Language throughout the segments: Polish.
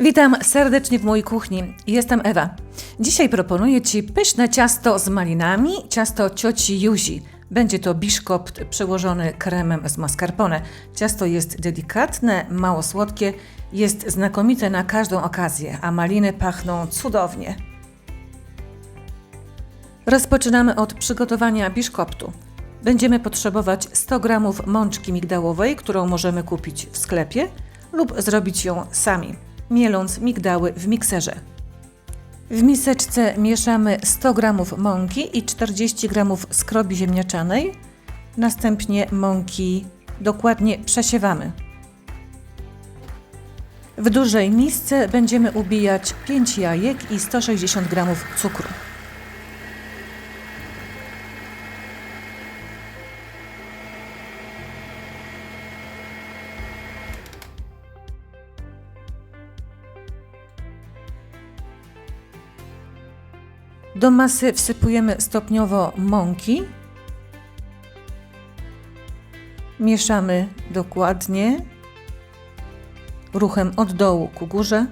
Witam serdecznie w mojej kuchni. Jestem Ewa. Dzisiaj proponuję Ci pyszne ciasto z malinami, ciasto cioci Juzi. Będzie to biszkopt przełożony kremem z mascarpone. Ciasto jest delikatne, mało słodkie, jest znakomite na każdą okazję, a maliny pachną cudownie. Rozpoczynamy od przygotowania biszkoptu. Będziemy potrzebować 100 g mączki migdałowej, którą możemy kupić w sklepie lub zrobić ją sami, mieląc migdały w mikserze. W miseczce mieszamy 100 g mąki i 40 g skrobi ziemniaczanej. Następnie mąki dokładnie przesiewamy. W dużej misce będziemy ubijać 5 jajek i 160 g cukru. Do masy wsypujemy stopniowo mąki. Mieszamy dokładnie ruchem od dołu ku górze.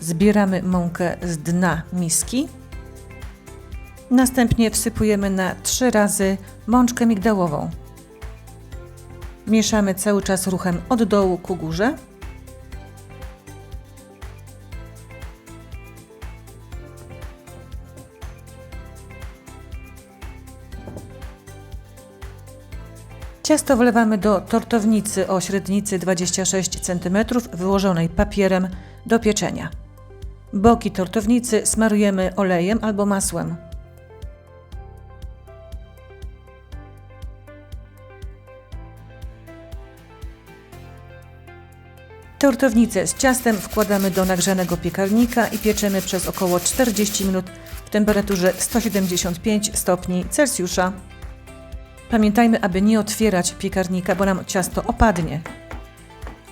Zbieramy mąkę z dna miski. Następnie wsypujemy na trzy razy mączkę migdałową. Mieszamy cały czas ruchem od dołu ku górze. Ciasto wlewamy do tortownicy o średnicy 26 cm wyłożonej papierem do pieczenia. Boki tortownicy smarujemy olejem albo masłem. Tortownicę z ciastem wkładamy do nagrzanego piekarnika i pieczemy przez około 40 minut w temperaturze 175 stopni Celsjusza. Pamiętajmy, aby nie otwierać piekarnika, bo nam ciasto opadnie.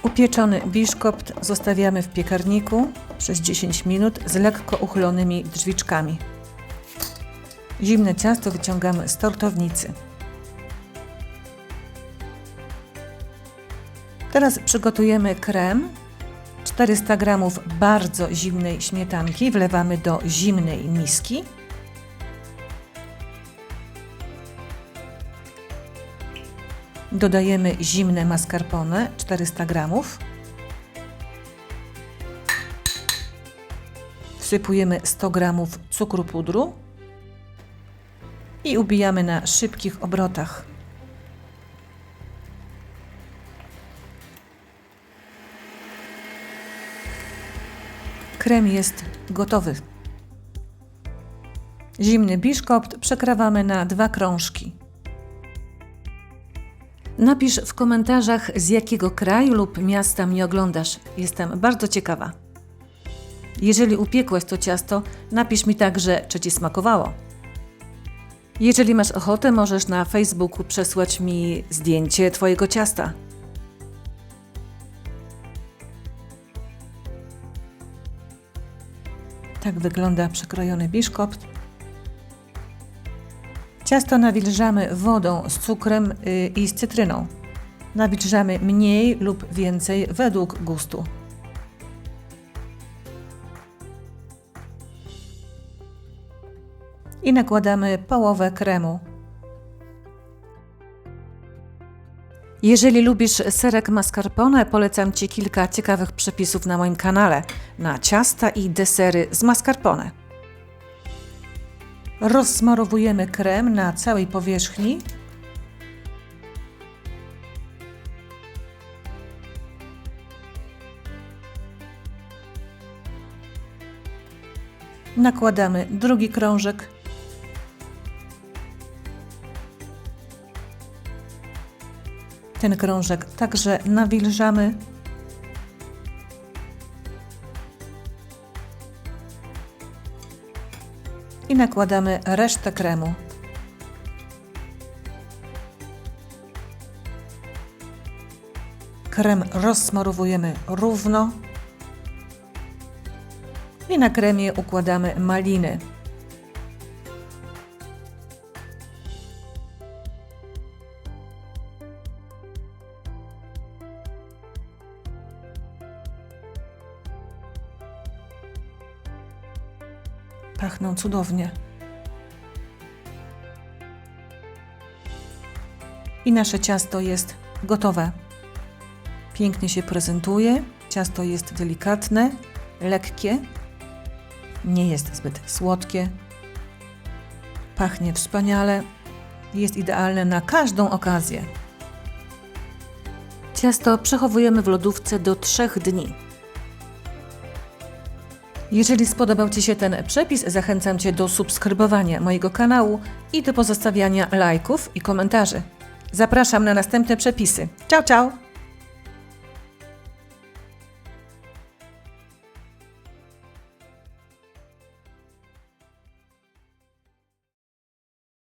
Upieczony biszkopt zostawiamy w piekarniku przez 10 minut z lekko uchylonymi drzwiczkami. Zimne ciasto wyciągamy z tortownicy. Teraz przygotujemy krem. 400 g bardzo zimnej śmietanki wlewamy do zimnej miski. Dodajemy zimne mascarpone 400 g. Wsypujemy 100 g cukru pudru i ubijamy na szybkich obrotach. Krem jest gotowy. Zimny biszkopt przekrawamy na dwa krążki. Napisz w komentarzach, z jakiego kraju lub miasta mnie oglądasz. Jestem bardzo ciekawa. Jeżeli upiekłeś to ciasto, napisz mi także, czy ci smakowało. Jeżeli masz ochotę, możesz na Facebooku przesłać mi zdjęcie Twojego ciasta. Tak wygląda przekrojony biszkopt. Ciasto nawilżamy wodą z cukrem y, i z cytryną. Nawilżamy mniej lub więcej według gustu. I nakładamy połowę kremu. Jeżeli lubisz serek mascarpone, polecam Ci kilka ciekawych przepisów na moim kanale na ciasta i desery z mascarpone. Rozsmarowujemy krem na całej powierzchni. Nakładamy drugi krążek Ten krążek także nawilżamy. I nakładamy resztę kremu. Krem rozsmarowujemy równo. I na kremie układamy maliny. Pachną cudownie. I nasze ciasto jest gotowe. Pięknie się prezentuje. Ciasto jest delikatne, lekkie, nie jest zbyt słodkie. Pachnie wspaniale. Jest idealne na każdą okazję. Ciasto przechowujemy w lodówce do 3 dni. Jeżeli spodobał Ci się ten przepis, zachęcam Cię do subskrybowania mojego kanału i do pozostawiania lajków i komentarzy. Zapraszam na następne przepisy. Ciao, ciao!